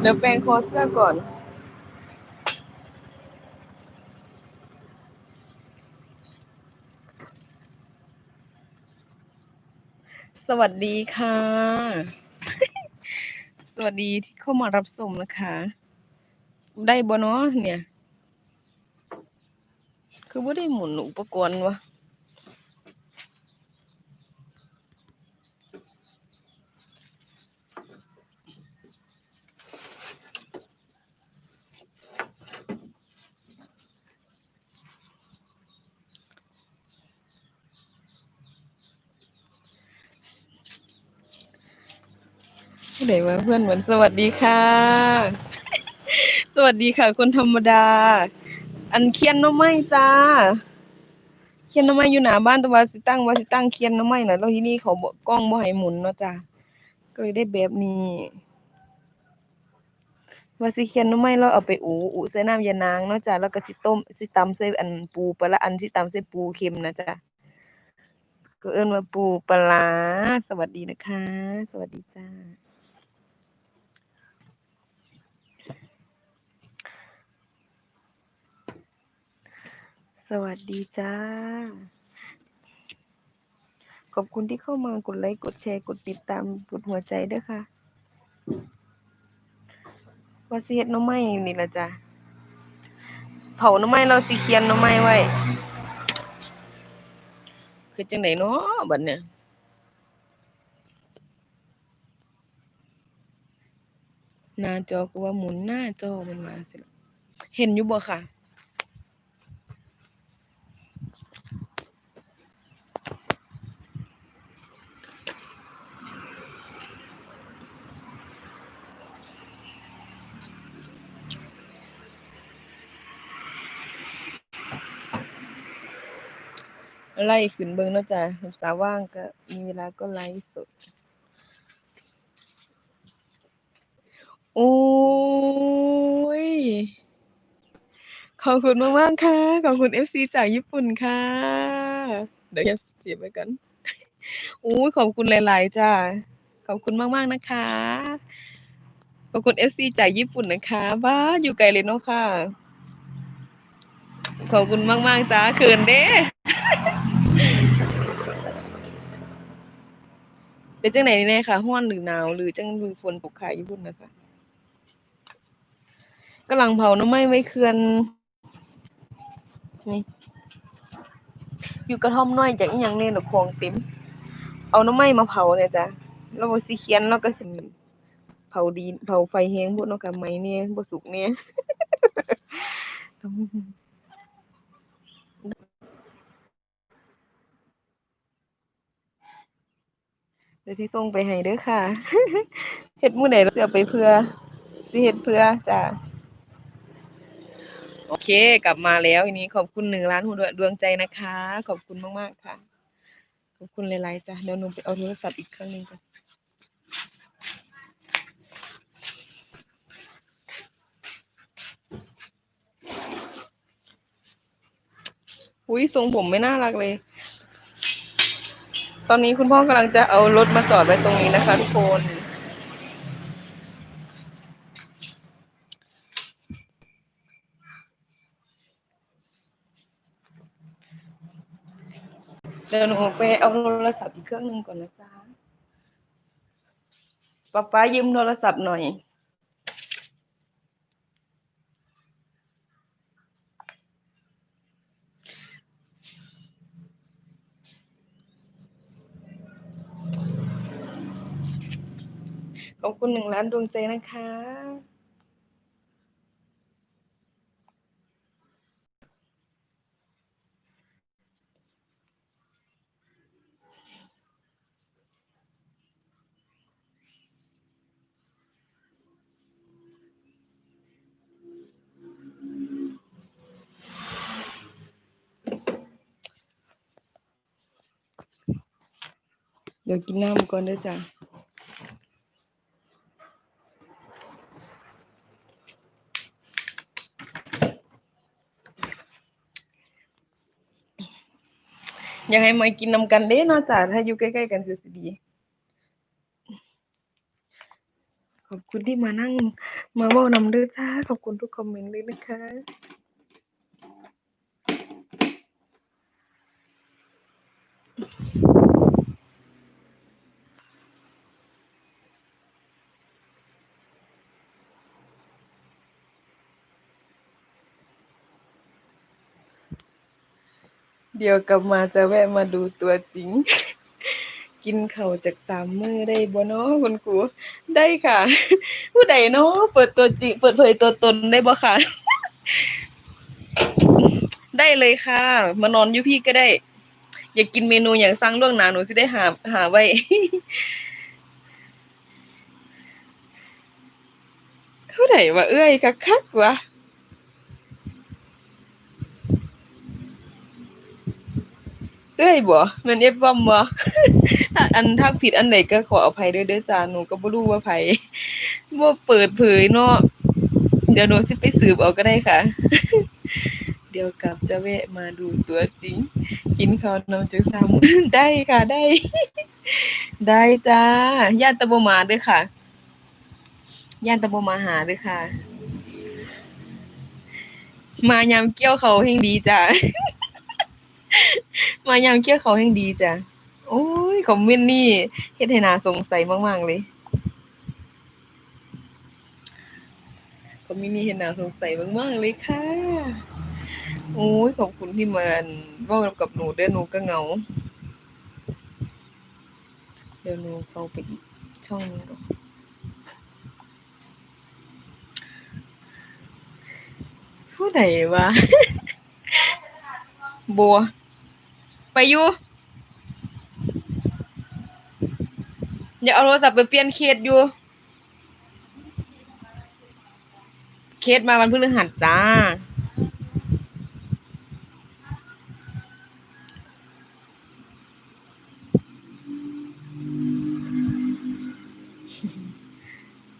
เดี๋ยวแปรงคอเสื้อก่อน สวัสดีค่ะ สวัสดีที่เข้ามารับชมนะคะ ได้บ่เนาะเนี่ย คือว่ได้หมุนอุปกรณ์วะ ไหนวะเพื่อนเหมือนสวัสดีค่ะ สวัสดีค่ะ คนธรรมดา อันเคียนน้อไม้จ้า เคียนน้อไม้อยู่หน้าบ้านแต่ว่าสิตั้งว่าสิตั้งเคียนน้อไม้น่ะแล้วที่นี้เขาบอกกล้องบ่ให้หมุนเนาะจ้าก็เลยได้แบบนี้ว่าสิเคียนน้อไม้แล้วเอาไปอูอูใส่น้ำยานางเนาะจ้าแล้วก็สิต้มสิตำใส่อันปูปลาละอันสิตำใส่ปูเค็มนะจ้าก็เอิ้นว่าปูปลา สวัสดีนะคะ สวัสดีจ้า สวัสดีจ้า ขอบคุณที่เข้ามากดไลค์กดแชร์กดติดตามกดหัวใจด้วยค่ะว่าสิเฮ็ดหน้อไม้นี่ละจ้ะเผาหน้อไม้เราสิเคียนหน้อไม้ไว้ คือจังไดเนาะบัดเนี่ยหน้าจอคือว่าหมุนหน้าจอมันมาสิ เห็นอยู่บ่ค่ะ ไล่ขึ้นเบิ่งเนาะจ้ะสาวว่างก็มีเวลาก็ไลฟ์สด โอ้ย ขอบคุณมากๆค่ะ ขอบคุณ FC จากญี่ปุ่นค่ะ เดี๋ยวอย่าเสียบไว้กันโอ้ยขอบคุณหลาย ๆ จ้ะ ขอบคุณมาก ๆ นะคะ ขอบคุณ FC จากญี่ปุ่นนะคะบ้าอยู่ไกลเลยเนาะค่ะ ขอบคุณมาก ๆ จ้าเขินเด้ เป็นจังไหนแน่ค่ะร้อนหรือหนาว หรือจังหรือฝนตกค่ะญี่ปุ่นนะคะกำลังเผาน่อไม้ไว้เคลื่อนนี่อยู่กระท่อมน้อยจากอีหยังแน่น่ะของเต็มเอาน่อไม้มาเผาเนี่ยจ้ะแล้วบ่สิเคียนแล้วก็สิเผาดีเผาไฟแรงพดเนาะค่ะไม้แหน่บ่สุกแหน่เดี๋ยวสิส่งไปให้เด้อค่ะเฮ็ดมื้อใดเราสิเอไปเพื่อสิเฮ็ดเพื่อจ้ะโอเค กลับมาแล้วทีนี้ขอบคุณ1ล้านหัวดวงใจนะคะ ขอบคุณมากๆค่ะ ขอบคุณหลายๆจ้ะเดี๋ยวหนูไปเอาโทรศัพท์อีกเครื่องหนึ่งก่อนอุ๊ยทรงผมไม่น่ารักเลย ตอนนี้คุณพ่อกำลังจะเอารถมาจอดไว้ตรงนี้นะคะทุกคน เดี๋ยวหนูไปเอาโทรศัพท์อีกเครื่องหนึ่งก่อนนะจ๊ะป๊าป๊ายืมโทรศัพท์หน่อย คุณหนึ่งล้านดวงใจนะคะ เดี๋ยวกินน้ำก่อนด้อจ้ะ อยากให้มากินนำกันเด้เนาะจ้ะถ้าอยู่ใกล้ๆกันคือสิดี ขอบคุณที่มานั่งมาเว้านำเด้อจ้าขอบคุณทุกคอมเมนต์เลยนะคะ เดี๋ยวกลับมาจะแวะมาดูตัวจริง กินเข้าจากสามมือได้บ่เนาะคุณครูได้ค่ะ ผู้ใดเนาะเปิดตัวจริง เปิดเผยตัวตนได้บ่ค่ะ ได้เลยค่ะ มานอนอยู่พี่ก็ได้ อยากกินเมนูหยังสั่งล่วงหน้าหนูสิได้หาหาไว้ผู้ใดว่าเอ้ยคักๆวะ เอ้ยบ่ม่น F บอมบ่ถ้าอันทักผิดอันใดก็ขออภัยด้วยเด้อจ้าหนูก็บ่รู้ว่าไผบ่เปิดเผยเนาะเดี๋ยวหนูสิไปสืบเอาก็ได้ค่ะ เดี๋ยวกลับจะแวะมาดูตัวจริง กินข้าวนำจักสามมื้อได้ค่ะได้ ได้จ้าย้านแต่บ่มาด้อค่ะย้านแต่บ่มาหาด้อค่ะ มายามเกี่ยวเขาวแฮ่งดีจ้ะ มายามเกี่ยวข้าแฮ่งดีจ้ะ โอ๊ยคอมเมนต์นี่เฮ็ดให้นาสงสัยมากๆเลยคอมเมนต์นี้เฮ็ดนาสงสัยมากๆเลยค่ะ โอ๊ยขอบคุณที่มาอั่นเว้ากับหนูเด้อหนูก็เหงา เดี๋ยวหนูเข้าไปอีกช่องนึงก่อนผู้ใดวะบัว ไปอยู่อย่าเอาโทรศัพท์ไปเปลี่ยนเคสอยู่ เคสมาวันพฤหัสจ้า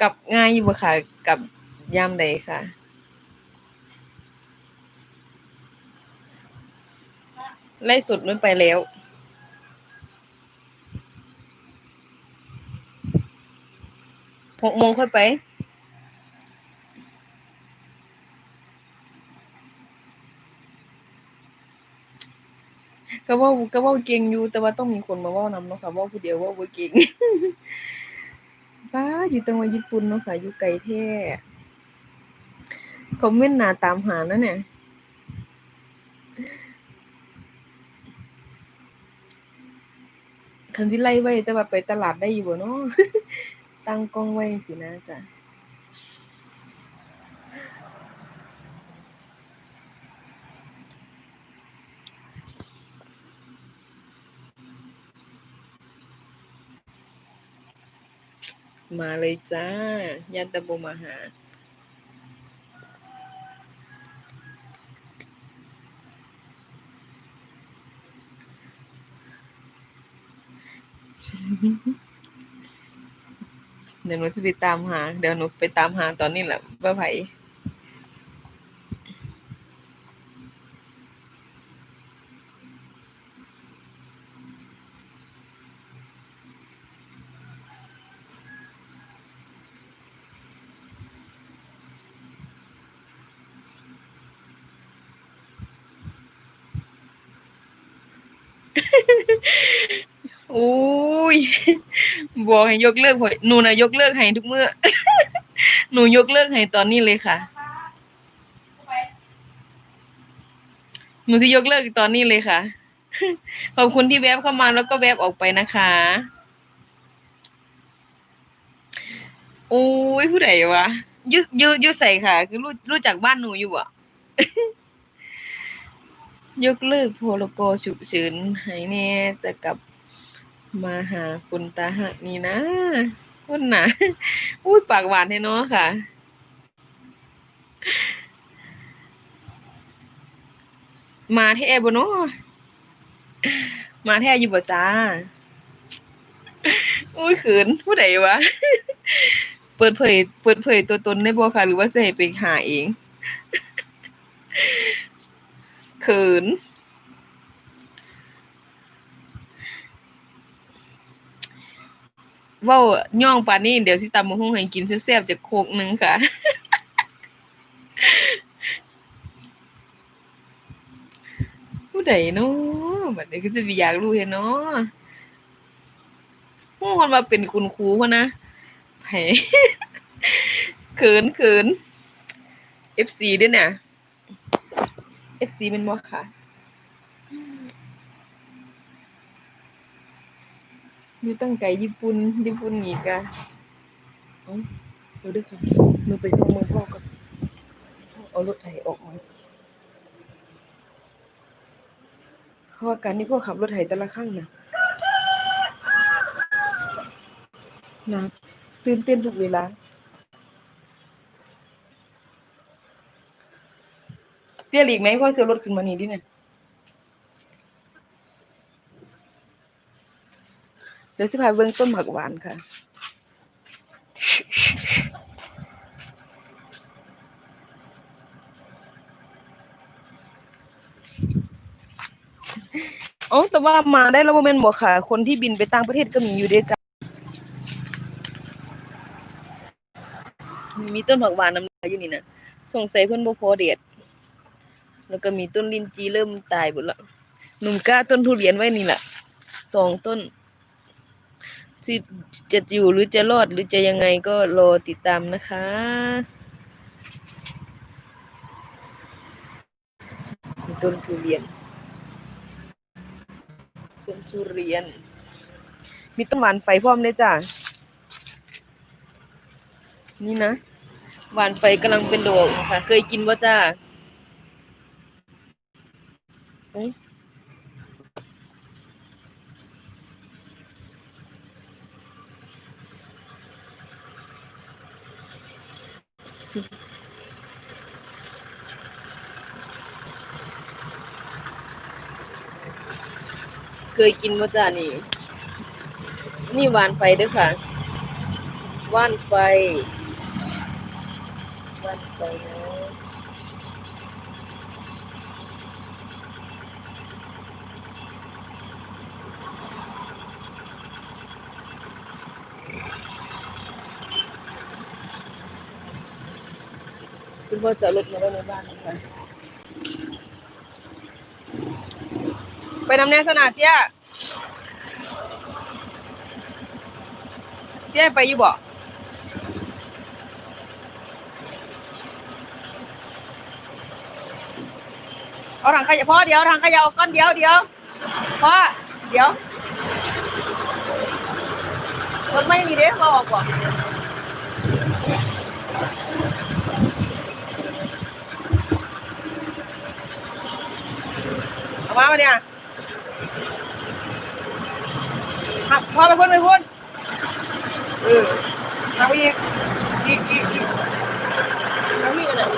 กลับง่ายอยู่บ่ค่ะ กลับยามใดค่ะ? ไลฟ์สดมันไปแล้ว6โมงค่อยไป ก็ว้าก็ว้าเก่งอยู่ แต่ว่าต้องมีคนมาว้านำเนาะค่ะว้าผู้เดียวว้าบ่เก่งป๊าอยู่จังหวัดญี่ปุ่นเนาะค่ะ อยู่ไกลแท้คอมเมนต์นาตามหานะเนี่ย คันสิไล่ไว้ แต่ว่าไปตลาดได้อยู่บ่เนาะตั้งกล้องไว้จั่งซี้นะจ้ะมาเลยจ้าย้านต่บ่มาหา เดี๋ยวหนูสิไปตามหา เดี๋ยวหนูไปตามหาตอนนี้แหละว่าไผโอ๊ ยบอกให้ยกเลิกหวยหนูนะยกเลิกให้ทุกเมื้อหนูยกเลิกให้ตอนนี้เลยค่ะ หนูสิยกเลิกตอนนี้เลยค่ะ ขอบคุณที่แวบเข้ามาแล้วก็แวบออกไปนะคะ โอ๊ยผู้ใดวะยู่อยู่อยู่ค่ะ คือรู้รู้จักบ้านหนูอยู่บ่ะยกเลิกพรกฉุกเฉินให้แหน่จะกลับ มาหาคนตาฮักนี่นะคนน่ะอุ๊ยปากหวานแท้เนาะค่ะ มาแท้บ่น้อมาแท้อยู่บ่จ้า อุ๊ยขินผู้ใดวะ เปิดเผย เปิดเผยตัวตนได้บ่ค่ะ หรือว่าเสิให้ไปหาเองขิน เว้าย่องปานนี้เดี๋ยวสิตำบักหุ่งให้กินแซ่บๆจักโคกหนึงค่ะ ผู้ใดเนาะบัดนี้ก็สิไปอยากรู้แท้เนาะฮู้ฮอดว่าเป็นคุณครูพุ่นนะไผลเขินเขิน FC เด้อน่ะ FC แม่นบ่ค่ะ อยู่ตั้งไกลญี่ปุ่นญี่ปุ่นอีกอะเอ้าเดี๋ยวด้อค่ะหนูไปส่งมือพ่อก่อนเอารถไถออกมาเพราะว่าการที่พ่อขับรถไถแต่ละครั้งนะนะตื่นเต้นทุกเวลาเตี้ยหลีกไหมพ่อเสียรถขึ้นมานี่ดิเนี่ย เดี๋ยวสิพาเบิ่งต้นผักหวานค่ะอ๋อแต่ว่ามาได้แล้วบ่แม่นบ่ค่ะ คนที่บินไปต่างประเทศก็มีอยู่เด้จ้ะมีต้นผักหวานน้ำอยู่นี่นะสงสัยเพิ่อนบ่พเดดแล้วก็มีต้นลินจีเริ่มตายหมดล้วหนุ่มกล้าต้นทุเรียนไว้นี่แหละสองต้น ที่จะอยู่หรือจะรอดหรือจะยังไงก็รอติดตามนะคะ ต้นทุเรียน ต้นทุเรียน มีต้นหวานไฟพร้อมด้วยจ้ะ นี่นะ หวานไฟกำลังเป็นดอกค่ะ เคยกินว่าจ้า เคยกินว่าจ้านี่ นี่หวานไฟด้วยค่ะว่านไฟว่านไฟนะคุณพ่อจะเอารถมาไว้ในบ้านนะคะ ไป น้ำแน่สนาเตี้ยเตี้ยไปอยู่บ่เอาถังขยะพ่อเดี๋ยวถังขยะเอาก้อนเดียวเดี๋ยวพ่อเดี๋ยวรถไม่มีเด้พ่อออกบ่เอามามาเนี่ย หักพ่อไปพุ่นไปพุ่นเออทำไปอีกอีกอีกอีกทำนี่มันอะ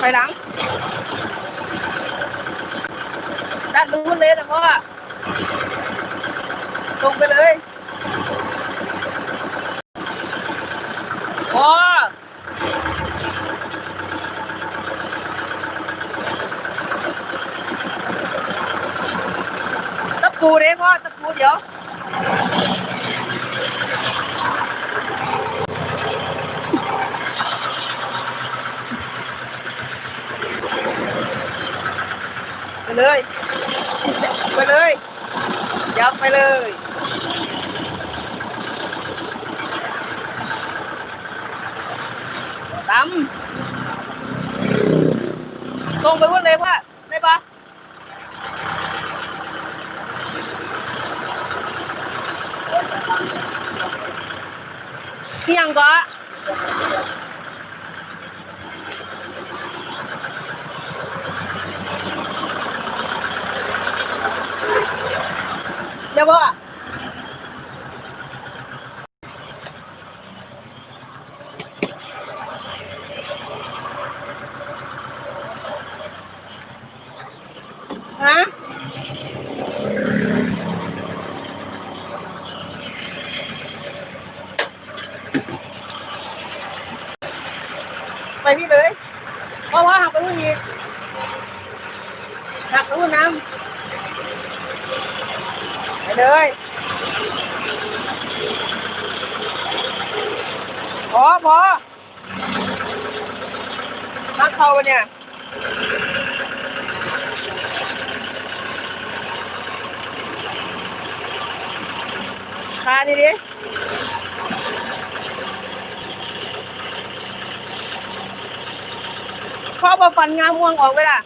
ไปหลังด้านนู้นเลยนะพ่อตรงไปเลยพ่อตะ ปูเด้พ่อตะปูเดี๋ยวไปเลย ไปเลย ยับไปเลยตำตรงไปพูดเลยว่า ได้ปะเที่ยงก็เดี๋ยวบ่ฮะไปพี่เลยเพราะว่าหากไปพูดอีก หักรู้น้ำไปเลยพอพอนักเข้าปะเนี่ย คานี่ดิข้อมาฟันงามม่วงออกไปล่ะ